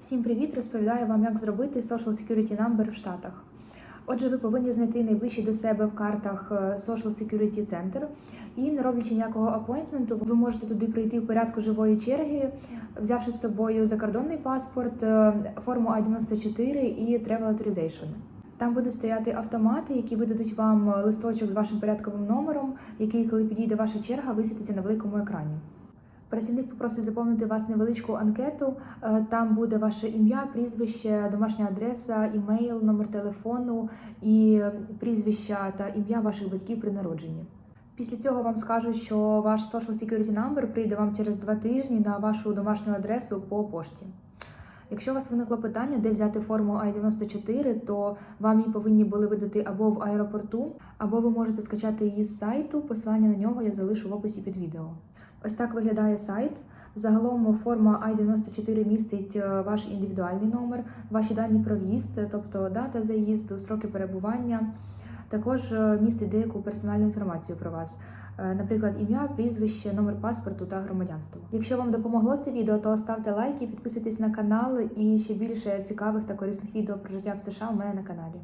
Всім привіт! Розповідаю вам, як зробити Social Security Number в Штатах. Отже, ви повинні знайти найближчий до себе в картах е, Social Security Center і не роблячи ніякого апойнтменту, ви можете туди прийти в порядку живої черги, взявши з собою закордонний паспорт, е, форму I-94 і Travel Authorization. Там будуть стояти автомати, які видадуть вам листочок з вашим порядковим номером, який, коли підійде ваша черга, висвітиться на великому екрані. Працівник попросить заповнити вас невеличку анкету. Е, Там буде ваше ім'я, прізвище, домашня адреса, імейл, номер телефону і прізвища та ім'я ваших батьків при народженні. Після цього вам скажуть, що ваш Social Security Number прийде вам через два тижні на вашу домашню адресу по пошті. Якщо у вас виникло питання, де взяти форму I-94, то вам її повинні були видати або в аеропорту, або ви можете скачати її з сайту. Посилання на нього я залишу в описі під відео. Ось так виглядає сайт. Загалом форма I-94 містить е, ваш індивідуальний номер, ваші дані про в'їзд, тобто дата заїзду, сроки перебування. Також е, містить деяку персональну інформацію про вас, Е, наприклад, ім'я, прізвище, номер паспорту та громадянство. Якщо вам допомогло це відео, то ставте лайки, підписуйтесь на канал і ще більше цікавих та корисних відео про життя в США у мене на каналі.